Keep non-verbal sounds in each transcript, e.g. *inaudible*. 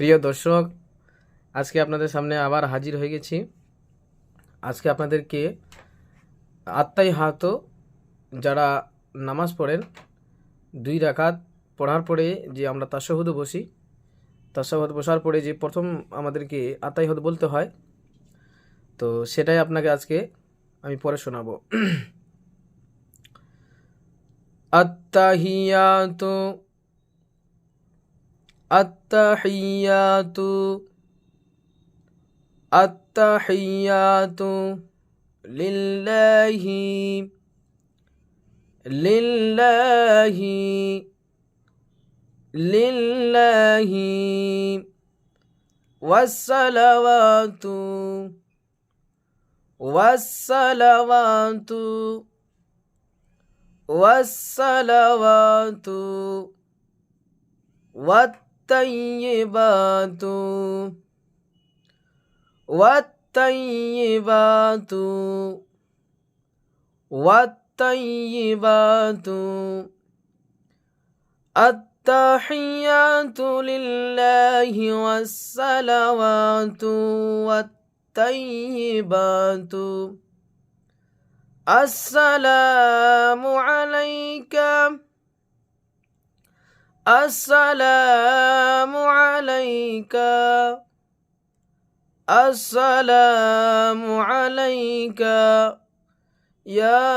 প্রিয় দর্শক, আজকে আপনাদের সামনে আবার হাজির হয়ে গেছি। আজকে আপনাদেরকে আত্মাই হাত যারা নামাজ পড়েন, দুই রাকাত পড়ার পরে যে আমরা তাসাহুদে বসি তাসাহুদ বসার পরে যে প্রথম আমাদেরকে আত্মাই হদ বলতে হয়, তো সেটাই আপনাকে আজকে আমি পরে শোনাবো। *clears throat* আত্তাহিয়াতু التحيات التحيات لله لله لله والصلوات والصلوات والصلوات والطيبات. والطيبات. والطيبات. التحيات لله والصلوات والطيبات. السلام عليك. السلام عليك. السلام عليك. يا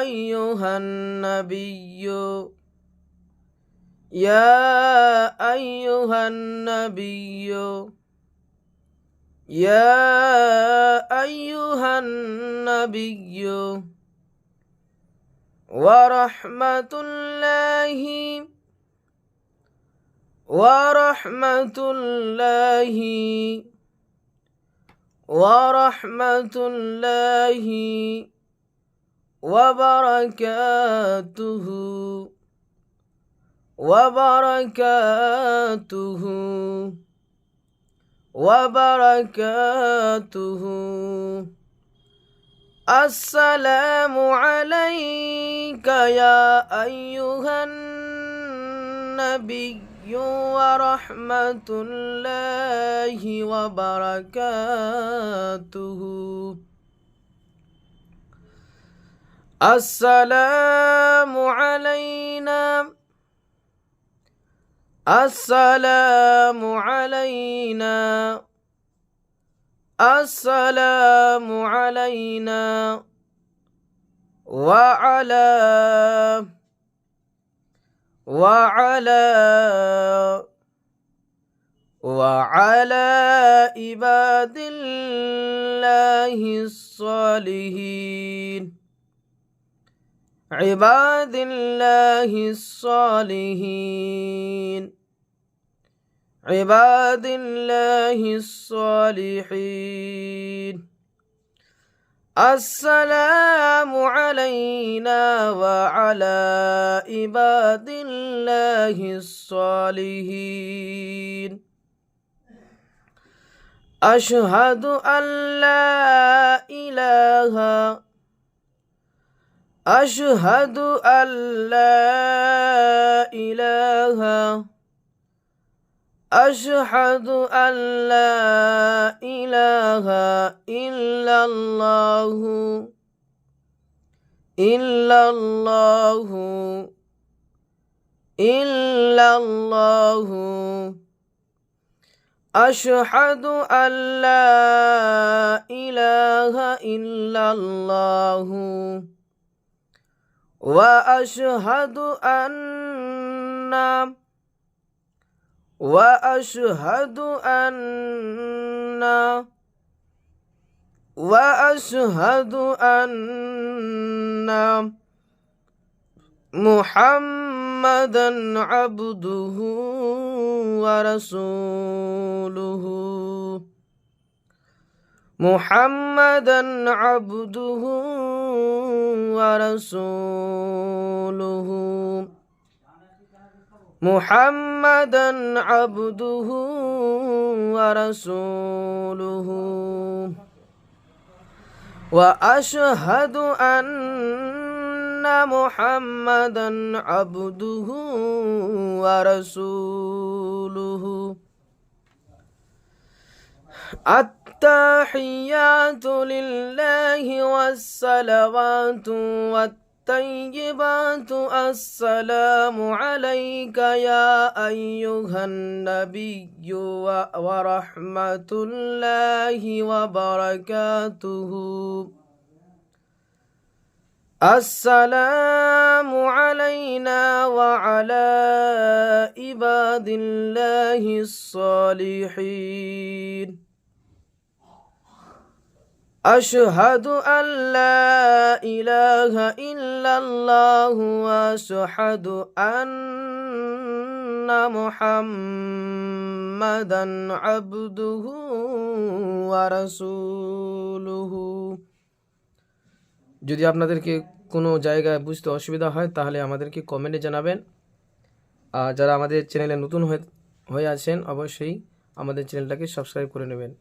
أيها النبي. يا أيها النبي. يا أيها النبي. ورحمة الله ورحمة الله ورحمة الله وبركاته وبركاته وبركاته السلام عليك يا أيها النبي ورحمة الله وبركاته. السلام علينا. السلام علينا. السلام علينا. وعلى وعلى وعلى عباد الله الصالحين. عباد الله الصالحين. عباد الله الصالحين. السلام علينا وعلى عباد الله الصالحين. أشهد أن لا إله أشهد أن لا إله أشهد أن لا إله إلا الله إلا الله إلا الله. أشهد أن لا إله إلا الله وأشهد أن وأشهد أن وأشهد أن محمدا عبده ورسوله. محمدا عبده ورسوله. محمدا عبده ورسوله. وأشهد أن محمدا عبده ورسوله. التحيات لله والصلوات والطيبات السلام عليك يا أيها النبي ورحمة الله وبركاته. السلام علينا وعلى عباد الله الصالحين. أشهد أن لا إله إلا الله وأشهد أن محمدا عبده ورسوله যদি আপনাদেরকে কোনো জায়গায় বুঝতে অসুবিধা হয় তাহলে আমাদেরকে কমেন্টে জানাবেন আর যারা আমাদের চ্যানেলে নতুন হয়ে হয়ে আছেন অবশ্যই আমাদের চ্যানেলটাকে সাবস্ক্রাইব করে নেবেন